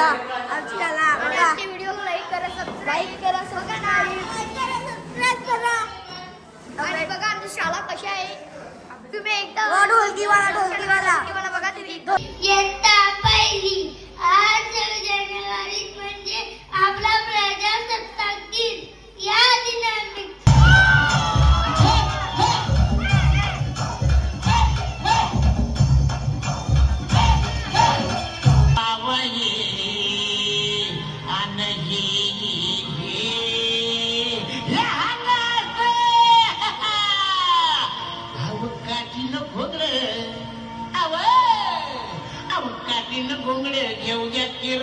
शाला आमची शाला आणि बघा. आमच्या व्हिडिओला लाईक करा सबस्क्राईब करा सबस्क्राईब करा आणि बघा आमची शाळा कशी आहे? तुम्ही एकदा ढोलकीवाला, ढोलकीवाला. बघा तुम्ही इयत्ता पहिली आठ जानेवारी म्हणजे आपला प्रजासत्ताक दिन. या दिनानिमित्त घोंगड घेऊ द्या किर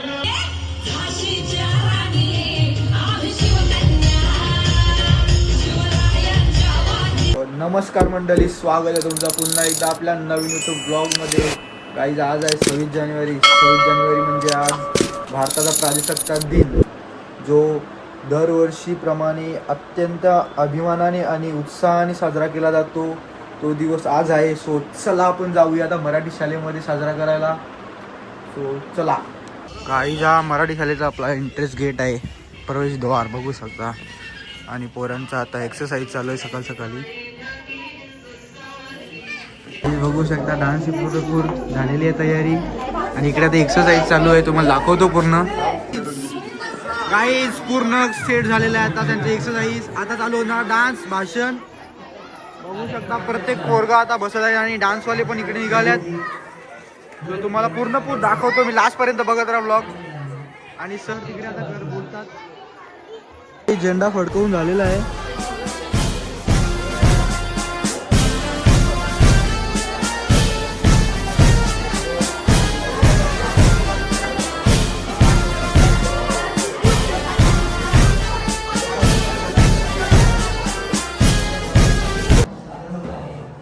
नमस्कार मंडळी स्वागत आहे तुमचं पुन्हा एकदा आपल्या नवीन यूट्यूब ब्लॉगमध्ये काही आज आहे सव्वीस जानेवारी. सव्वीस जानेवारी म्हणजे आज भारताचा प्रजासत्ताक दिन जो दरवर्षीप्रमाणे अत्यंत अभिमानाने आणि उत्साहाने साजरा केला जातो. तो दिवस आज आहे. सो चला आपण जाऊया आता मराठी शाळेमध्ये साजरा करायला. सो चला. काही ज्या मराठी शाळेचा आपला इंटरेस्ट गेट आहे. प्रवेशद्वार बघू शकता. आणि पोरांचा आता एक्सरसाइज चालू आहे सकाळ सकाळी. तुम्ही बघू शकता डान्स भरपूर झालेली आहे तयारी. आणि इकडे आता एक्सरसाइज चालू आहे तुम्हाला दाखवतो पूर्ण. काहीच पूर्ण सेट झालेला आहे आता त्यांचं एक्सरसाइज आता चालू होणार डान्स भाषण. बघू शकता प्रत्येक पोरगा आता बसत आहे आणि डान्सवाले पण इकडे निघाल्यात जो तुम्हाला पूर्ण पूर दाखवतो मी लास्ट पर्यंत बघत राहा ब्लॉग आणि सर तिकडे आता घर बोलतात. झेंडा फडकवून झालेला आहे.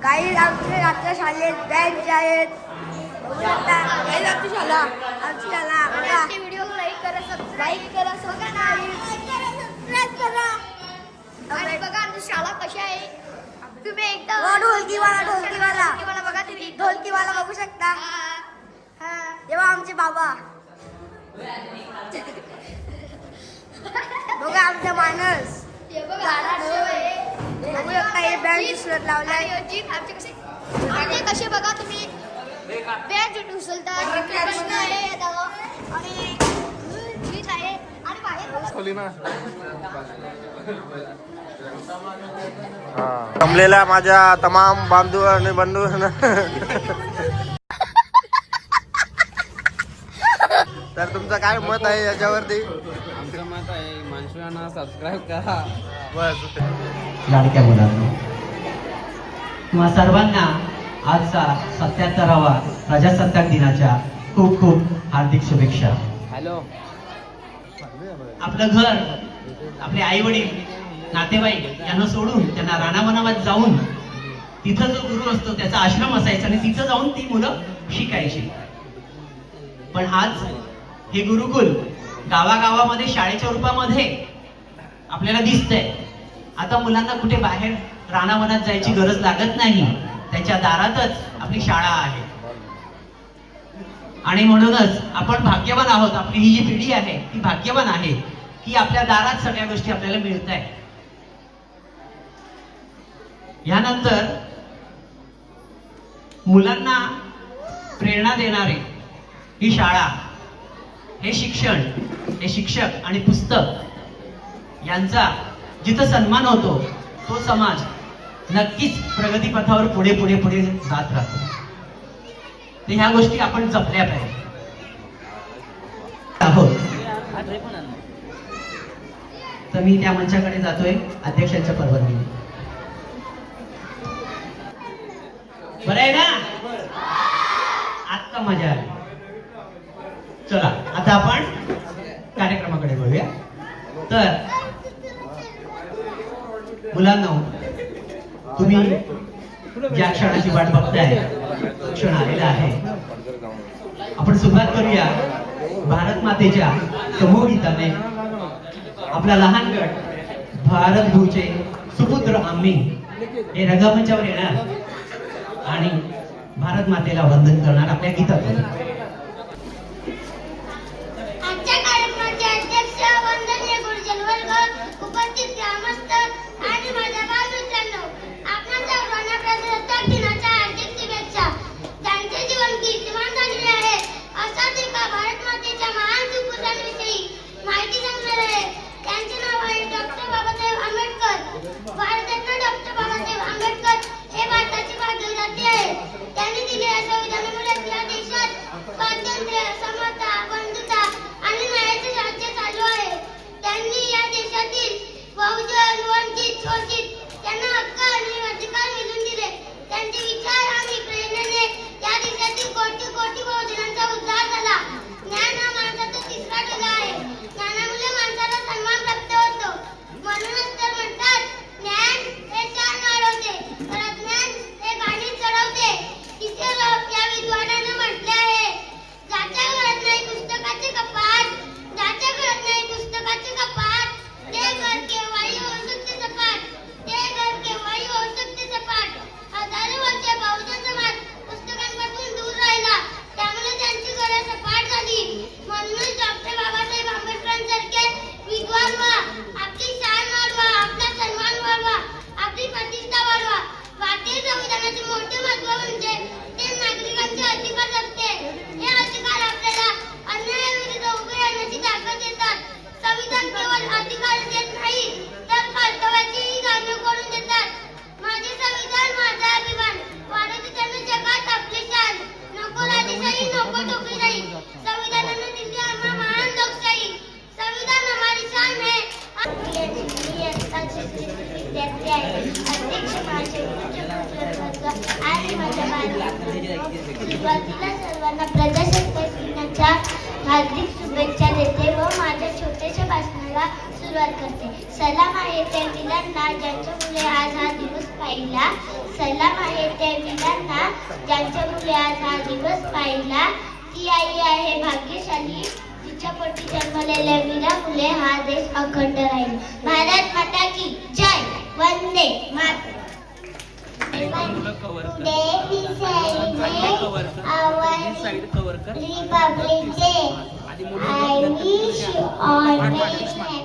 काही आमच्या आमच्या शाळेत बँच आहेत. आमची आमची आमच्या व्हिडिओला लाईक करा सबस्क्राईब करा सबस्क्राईब करा. आणि बघा आमची शाळा कशी आहे? तुम्ही एकदा ढोलकीवाला, ढोलकीवाला. बघा तुम्ही ढोलकीवाला बघू शकता. तेव्हा आमचे बाबा. बघा आमचा मानस. हे बघा, जीत आमचे कसे आमचे कसे बघा तुम्ही. बँच उचलतात प्रश्न आहे आता. आणि जीत आहे. आणि बाहेर. जमलेल्या माझ्या तमाम बांधू आणि बंधू. तर तुमचं काय मत आहे याच्यावरती? आमचं मत आहे माणसांना सबस्क्राईब करा. बस. लाडक्या मुलांना सर्वांना आजचा सत्याहत्तरावा प्रजासत्ताक दिनाच्या खूप खूप हार्दिक शुभेच्छा. हॅलो. आपलं घर आपले आई वडील नातेवाईक यांना सोडून त्यांना रानावनामध्ये जाऊन तिथं जो गुरु असतो त्याचा आश्रम असायचा आणि तिथं जाऊन ती मुलं शिकायची. पण आज हे गुरुकुल गावागावामध्ये शाळेच्या रूपामध्ये आपल्याला दिसतंय. आता मुलांना कुठे बाहेर रानावनात जायची गरज लागत नाही. त्याच्या दारातच आपली शाळा आहे. आणि म्हणूनच आपण भाग्यवान आहोत. आपली ही जी पिढी आहे ती भाग्यवान आहे की आपल्या दारात सगळ्या गोष्टी आपल्याला मिळत आहे यानंतर मुलांना प्रेरणा देणारी ही शाळा हे शिक्षण हे शिक्षक आणि पुस्तक यांचा जिथं सन्मान होतो तो समाज नक्कीच प्रगतीपथावर पुढे पुढे पुढे जात राहतो. तर ह्या गोष्टी आपण जपल्या पाहिजे. आहोत. तर मी त्या मंचाकडे जातोय अध्यक्षांच्या परवानगीने. बरं आहे ना? आत्ता मजा आली. चला आता आपण कार्यक्रमाकडे बघूया. तर मुलांना तुम्ही ज्या क्षणाची वाट बघताय तो क्षण आलेला आहे. आपण सुरुवात करूया भारत मातेच्या समूहगीताने आपला लहान गट भारत भूचे सुपुत्र आम्ही हे रंगमंचावर येणार. आणि भारत मातेला वंदन करणार आपल्या गीतातून. सुरुवात करते सलाम आहे त्या मुलांना ज्यांच्या मुले आज हा दिवस पाहिला सलाम आहे त्या मुलांना ज्यांच्या मुले आज हा दिवस पाहिला ती आई आहे भाग्यशाली तिच्या पोटी जन्मलेल्या मुले हा देश अखंड राहील भारत माता की जय वंदे Republic Day. I wish you all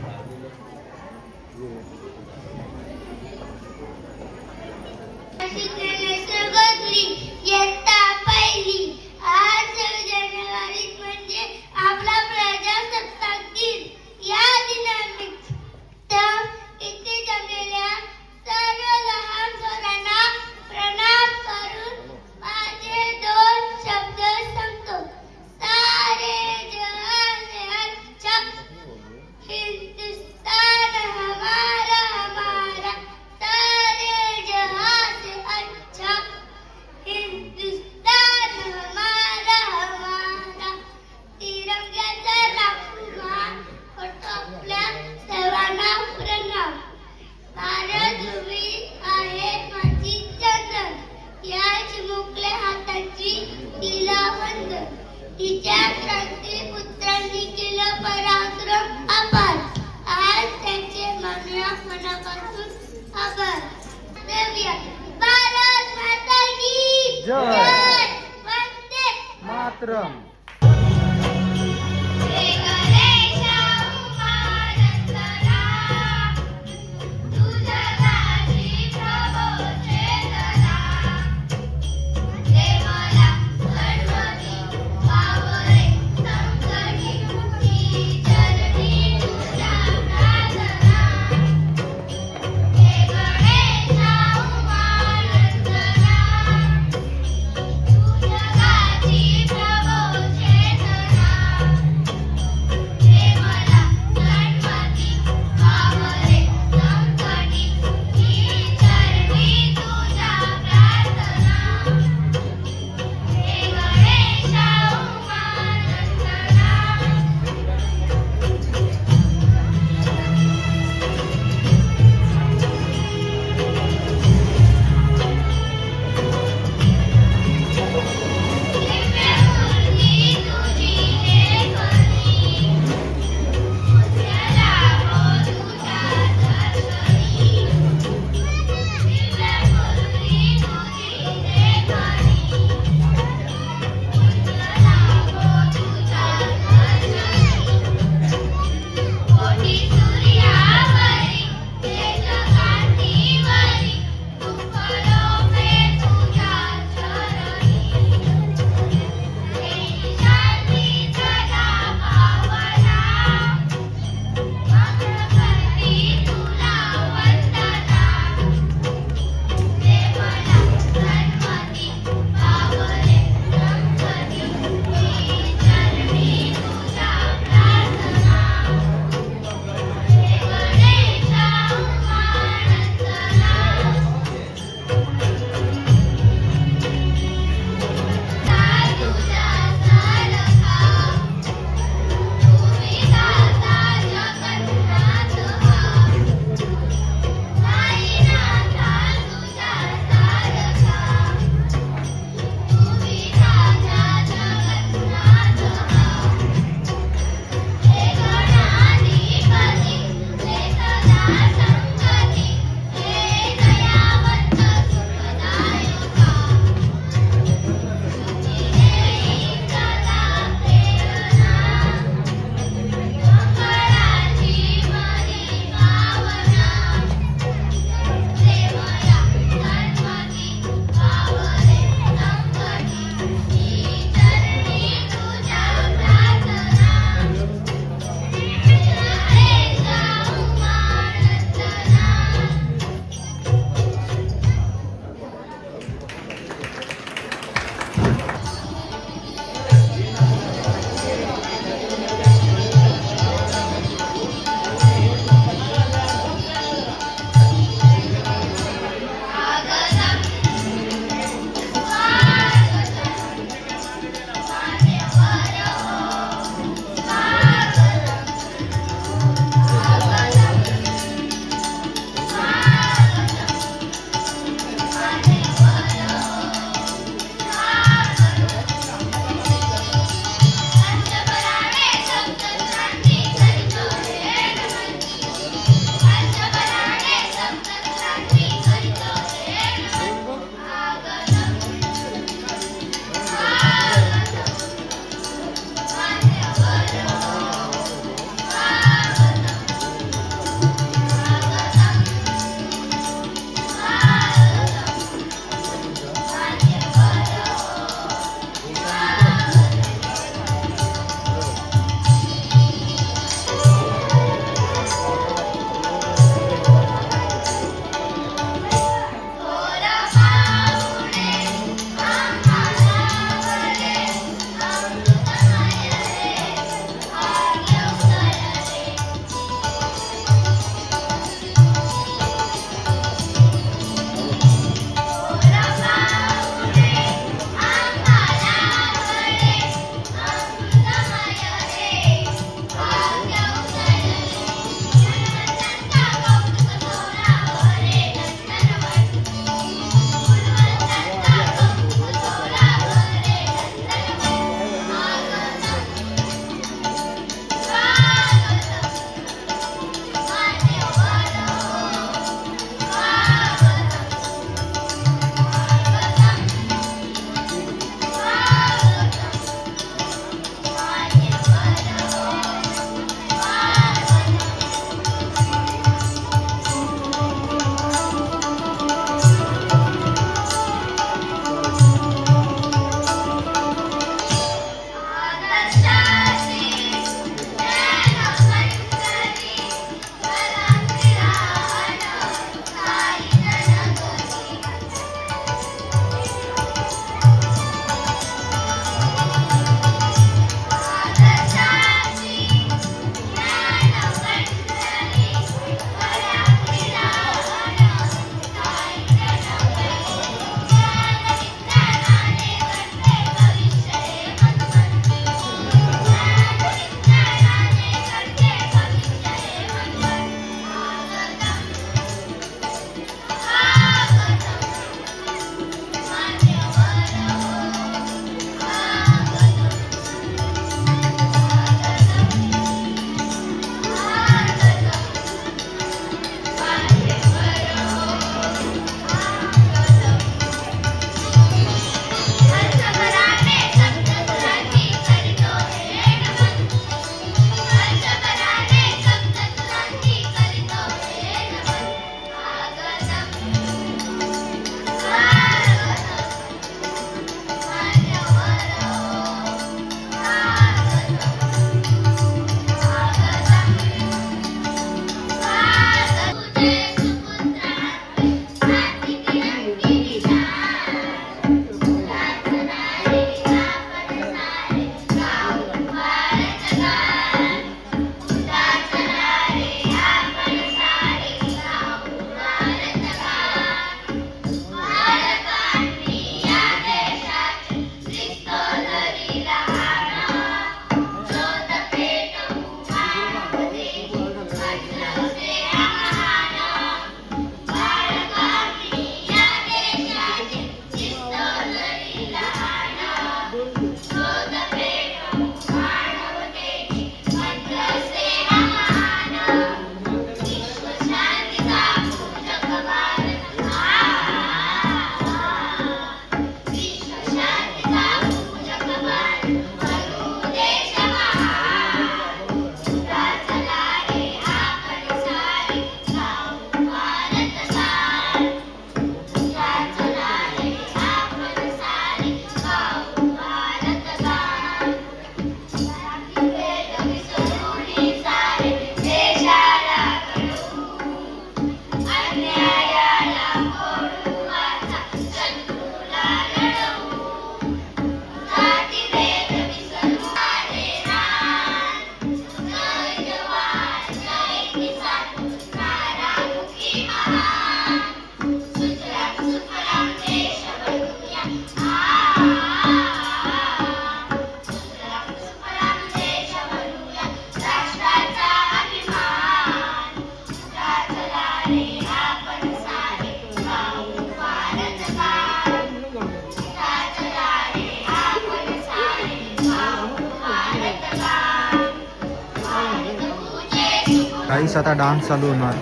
आता डान्स चालू होणार.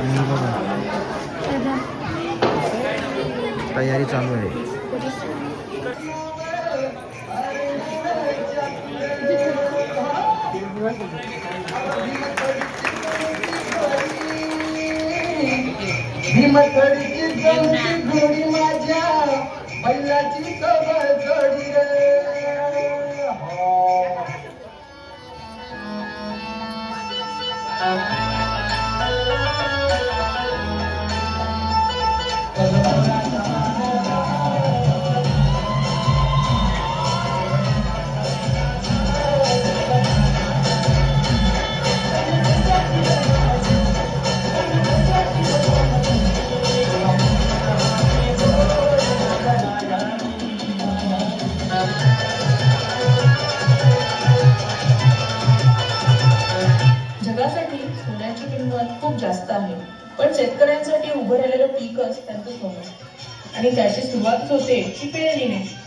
आणि बघा. तयारी चालू आहे. माझ्या बैलाची सभा. so que Keep it in.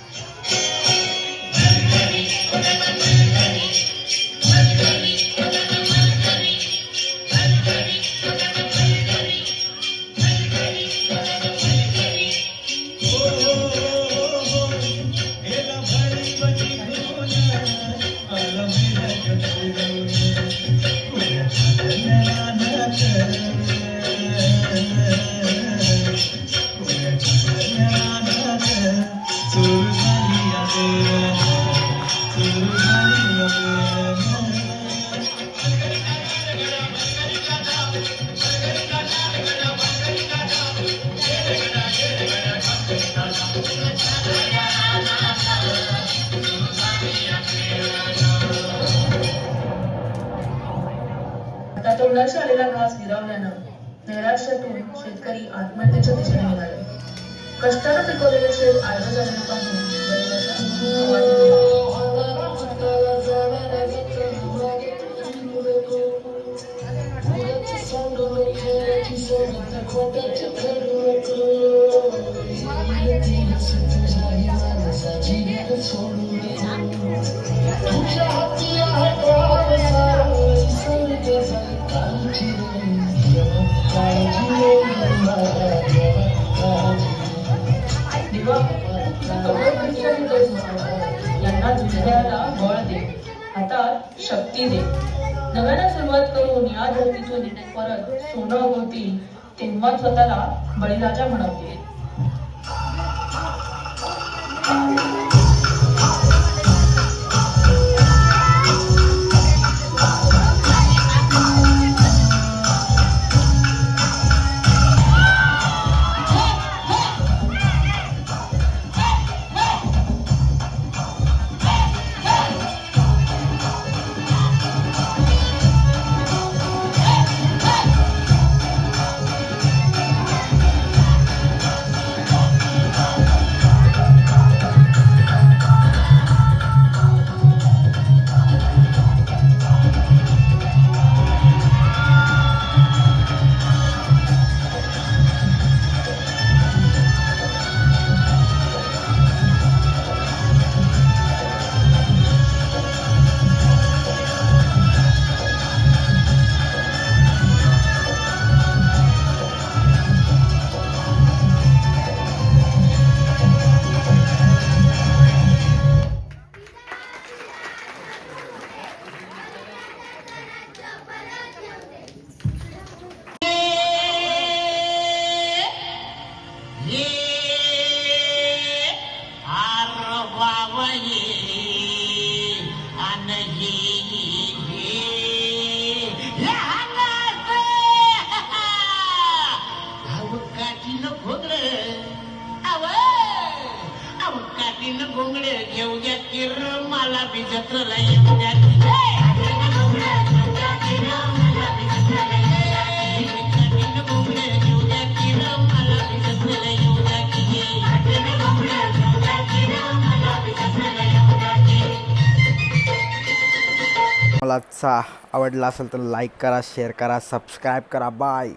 आत्महत्येच्या दिशेने निघाले. कष्टाने पिकवलेले शेत आडवं देव स्वतःला बळीराजा म्हणवते आजचा आवडला असेल तर लाईक करा शेअर करा सबस्क्राईब करा. बाय